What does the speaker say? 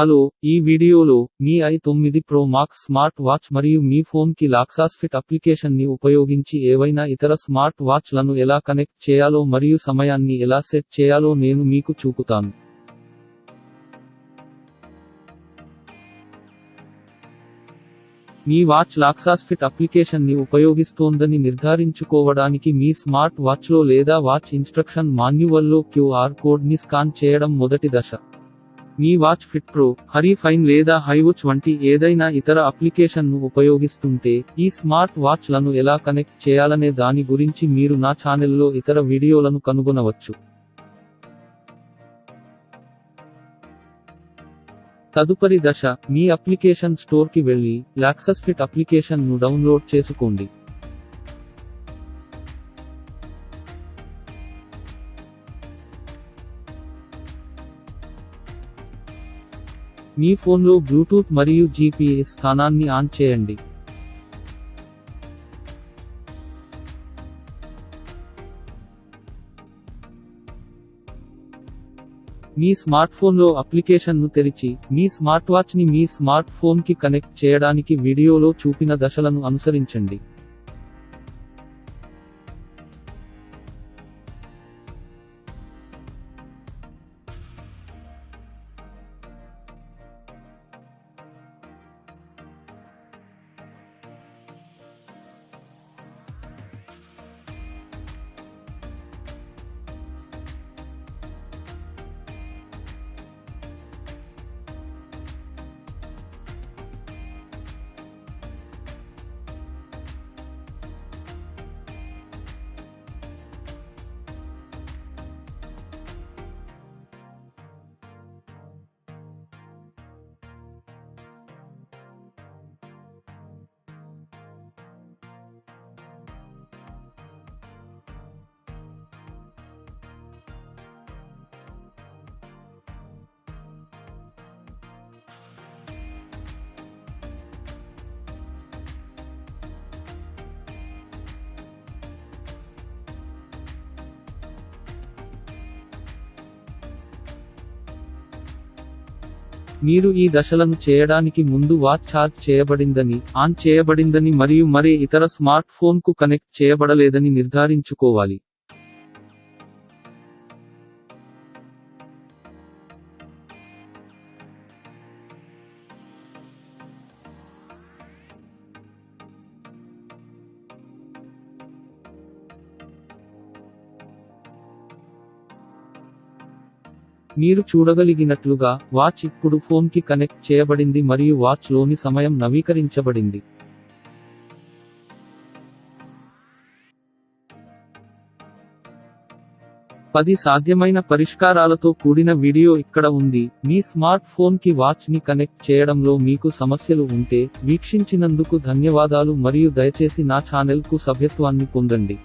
Hello ఈ వీడియోలో మీ ఐ తొమ్మిది ప్రో మాక్స్ స్మార్ట్ వాచ్ మరియు మీ ఫోన్కి లాక్సాస్ ఫిట్ అప్లికేషన్ని ఉపయోగించి ఏవైనా ఇతర స్మార్ట్ వాచ్లను ఎలా కనెక్ట్ చేయాలో మరియు సమయాన్ని ఎలా సెట్ చేయాలో నేను మీకు చూపుతాను. మీ వాచ్ లాక్సాస్ ఫిట్ అప్లికేషన్ని ఉపయోగిస్తోందని నిర్ధారించుకోవడానికి మీ స్మార్ట్ వాచ్లో లేదా వాచ్ ఇన్స్ట్రక్షన్ మాన్యువల్లో క్యూఆర్ కోడ్ని స్కాన్ చేయడం మొదటి దశ. మీ వాచ్ ఫిట్ ప్రో హరీ ఫైన్ లేదా హైవుచ్ వంటి ఏదైనా ఇతర అప్లికేషన్ను ఉపయోగిస్తుంటే ఈ స్మార్ట్ వాచ్లను ఎలా కనెక్ట్ చేయాలనే దాని గురించి మీరు నా ఛానెల్లో ఇతర వీడియోలను కనుగొనవచ్చు. తదుపరి దశ మీ అప్లికేషన్ స్టోర్కి వెళ్ళి వెళ్ళి లాక్సస్ ఫిట్ అప్లికేషన్ను డౌన్లోడ్ చేసుకోండి. మీ ఫోన్లో బ్లూటూత్ మరియు జీపీఎస్ స్థానాన్ని ఆన్ చేయండి. మీ స్మార్ట్ ఫోన్లో అప్లికేషన్ను తెరిచి మీ స్మార్ట్ వాచ్ని మీ స్మార్ట్ ఫోన్కి కనెక్ట్ చేయడానికి వీడియోలో చూపిన దశలను అనుసరించండి. మీరు ఈ దశలను చేయడానికి ముందు వాచ్ ఛార్జ్ చేయబడిందని ఆన్ చేయబడిందని మరియు మరే ఇతర స్మార్ట్ ఫోన్కు కనెక్ట్ చేయబడలేదని నిర్ధారించుకోవాలి. మీరు చూడగలిగినట్లుగా వాచ్ ఇప్పుడు ఫోన్కి కనెక్ట్ చేయబడింది మరియు వాచ్లోని సమయం నవీకరించబడింది. పది సాధ్యమైన పరిష్కారాలతో కూడిన వీడియో ఇక్కడ ఉంది. మీ స్మార్ట్ ఫోన్కి వాచ్ని కనెక్ట్ చేయడంలో మీకు సమస్యలు ఉంటే వీక్షించినందుకు ధన్యవాదాలు మరియు దయచేసి నా ఛానల్కు సభ్యత్వాన్ని పొందండి.